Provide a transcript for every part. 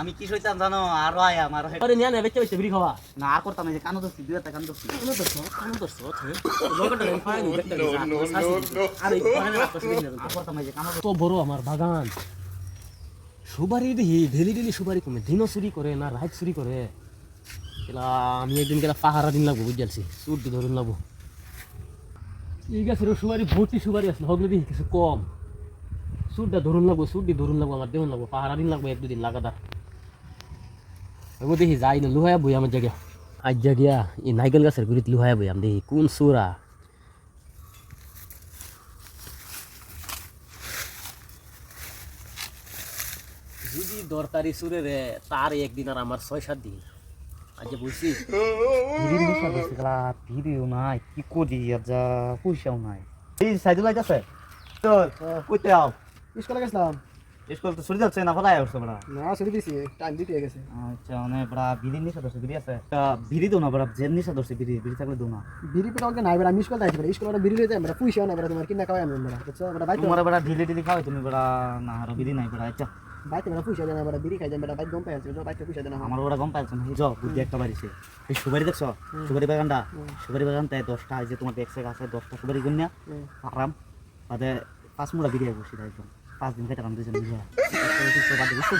আমি কি সইতাম জানো? আরও আয় আমার আরে নিয়া না বেচে বেচে বিড়ি খাওয়া। না আর করতাম যে কানো দোস্তি দুই একটা কানো দোস্তি কেন সব কেন নি আর এই বাগানের না করতাম যে কানো তো বড় আমার বাগান। সুবারি দেখি ডেলি ডেলি সুবারি কমে। দিনও চুরি করে না রাত চুরি করে। এলা আমি একদিন গেলা পাহারা দিন লাগবো বুঝালছি চুর দি ধরুন লাগবো। এই গাছের সুবারি ভর্তি সুবারি আসলে হগলে দেখি কিছু কম। চুরটা ধরুন লাগবো দি ধরুন লাগবো আমার দেখুন লাগবো। পাহারা দিন লাগবো এক দুদিন লাগাতার। এবার দেখি যাই না লুহায়া বই আমার জায়গা আজ জায়গা এই নাইকেল গাছের গুড়িত লুহায়া বই আমি দেখি কোন সুরা? যদি দরকারি সুরে রে তার একদিন আর আমার ছয় সাত দিন। আজ বলছি ভিড়িও নাই কি করি আর যা পয়সাও নাই। এই সাইদুল আইতাছে তো কইতে আও। স্কুলে গেছিলাম। স্কুল তো ছুটি যাচ্ছে না ফলাই আসছে বড়া। না ছুটি দিছি টাইম দিতে গেছে। আচ্ছা মানে বড়া ভিড়ি নিশা দোস্তি ভিড়ি আছে। তা ভিড়ি দো না বড়া জেন নিশা দোস্তি ভিড়ি ভিড়ি থাকলে দো না বিড়ি পেটা আমাকে নাই বেড়া আমি স্কুল যাইছি বেড়া। স্কুল ওটা বিড়ি লইতে বেড়া পুইছে না বেড়া তোমার কিনা খাওয়াই আমি বেড়া বুঝছ? বেড়া বাইতে তোমার বড়া ঢিলে ঢিলে খাওয়াই তুমি বড়া না আর ভিড়ি নাই বড়া আচ্ছা। বাইতে বেড়া পুইছে না বেড়া বিড়ি খাই যাম বেড়া বাইতে গম পাই আছে বাইতে পুইছে না। আমার ওরা গম পাইছো না যাও বুদ্ধি একটা বাড়িছে এই সুপারি দেখছ? সুপারি বাগানটা? সুপারি বাগানটা দশটা এই যে তোমার ব্যাগ আছে দশটা সুপারি গুনিয়া আরাম। বাদে পাঁচ মুড়া বিরিয়া বসি একদম। পাঁচ দিন কেটে দুজন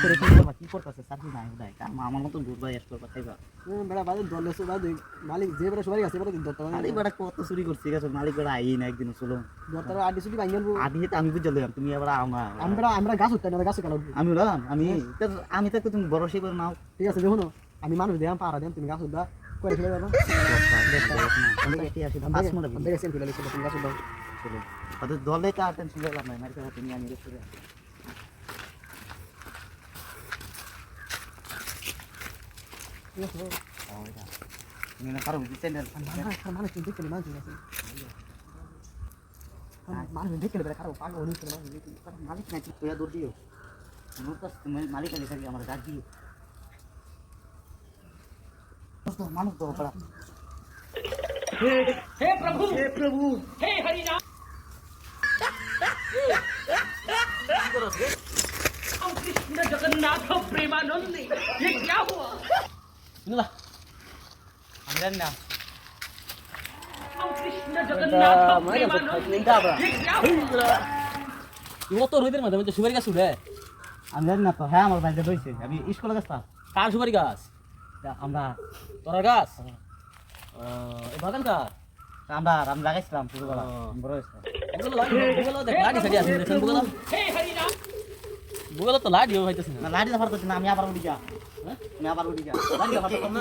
করে কি করতেছে চাকরি নাই উদয় আমার মতন ঘুরবা এস করবা খাইবা বেড়া বাইতে দল বাইতে মালিক যে বেড়া সবাই আছে বেড়া দত্ত আরে বেড়া কত চুরি করছি গেছো মালিক বেড়া আই না একদিন চলো দত্তর আডি ছুটি ভাঙ আমি তো আমি বুঝে লইলাম তুমি আবার আমি বেড়া আমরা গাছ উঠতে না গাছ কাটো আমি উড়ালাম আমি আমি তো তুমি বড় সেই নাও ঠিক আছে দেখুন আমি মানুষ দিলাম পাহারা দিলাম তুমি গাছ উঠবা করে ফেলে যাব পাঁচ গাছ চলো তাদের দলে কার টেনশন করলাম না মারি খাওয়া তুমি আমি রেখে তুমি না কারো বুঝতে না মানুষ তুমি দেখতে মানুষ আছে মানুষ দেখতে বেড়া খারাপ পাগল হইছে মানুষ দেখতে মালিক নাকি তোয়া দৌড় দিও নৌকা মালিক আলি থাকি আমার ডাক দিও মানুষ দাও, মানুষ দাও পড়া हे प्रभु हे प्रभु हे हरि राम कृष्ण जगन्नाथ प्रेमानंद ये क्या हुआ শুনলা আমি জানি না कृष्ण जगन्नाथ प्रेमानंद ये क्या हुआ ইমো তোর হইদের মাঝে মাঝে সুপারি গাছ উঠে আমি জানি না তো হ্যাঁ আমার বাড়িতে রয়েছে আমি স্কুলে গেছিলাম কার সুপারি গাছ আমরা তোর গাছ এই বাগান কার আমরা আমি লাগাইছিলাম ও। বড় হয়েছে। বুগলো তো লাডি হইতেছে না। না লাড়ি দফার করছি না আমি আবার উঠি যা হ্যাঁ? আমি আবার উঠি যা লাড়ি দফার করতাম না।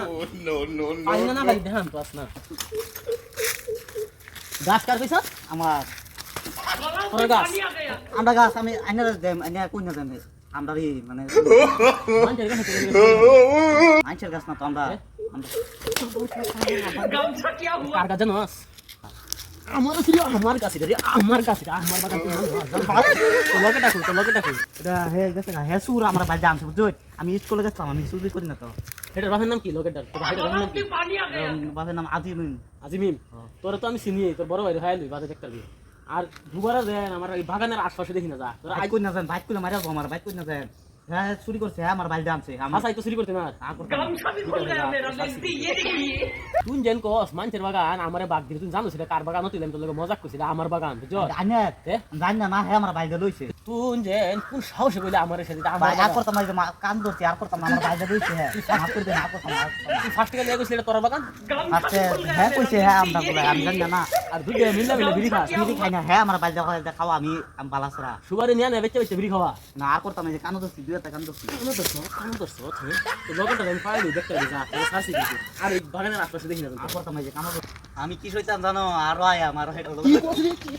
পানি না না ভাই দেখান তো আসনা। গাছ কার কইছ? আমার। তোর গাছ। আমরা গাছ আমি আইনা দেম আইনা কই না দেম আমরা মানে মানছে গাছ না তো আমরা তো লগে তো লগে আমি স্কুলে গেছিলাম আমি চুরি করি না তো এটা বাপের নাম কি লগের ডাক ভাইয়ের নাম আজিমিন আজিমিম তোর তো আমি চিনি তোর বড় ভাই হাই বাজে দেখতে আর দুবার দেন আমার বাগানের আশপাশে দেখি না যা তোর বাইক কই না যান বাইক কইলে মারা আমার বাইক কই না যান হ্যাঁ চুরি করছে হ্যাঁ আমার বাড়ি জানছে আমার আসাই তো চুরি করতে না করতাম তুই যেন কস মানুষের বাগান আমার বাগ দিলে। তুই জানো সেটা কার বাগান? হতে তোর মজাক করছি এটা আমার বাগান জানি না না হ্যাঁ আমার বাইরে লইছে। তুই যেন কোন সাহসে কইলে আমার সাথে আমার আর করতাম না যে কান ধরছি আর করতাম না আমার বাড়িতে লইছে হ্যাঁ মাফ করে দেন আর করতাম না। তুই ফার্স্ট গেলে কইছিস এটা তোর বাগান? আজকে হ্যাঁ কইছে হ্যাঁ আমরা বলে আমি জানি না আর দুই জন মিললে মিলে বিড়ি খাস বিড়ি খাই না হ্যাঁ আমার বাড়িতে খাওয়া খাওয়া আমি আমি বালাসরা সুগারে নিয়ে না বেচে বেচে বিড়ি খাওয়া। না আর করতাম না যে কানো ধরছি দুই একটা কান ধরছি। কেন সব কেন তো লগনটা আমি পাইলি দেখতে যা তোর শাসি আর এই বাগানের আশপাশে দেখি না আর করতাম না যে কানো আমি কি সইতাম জানো আর আয় আমার হেড কি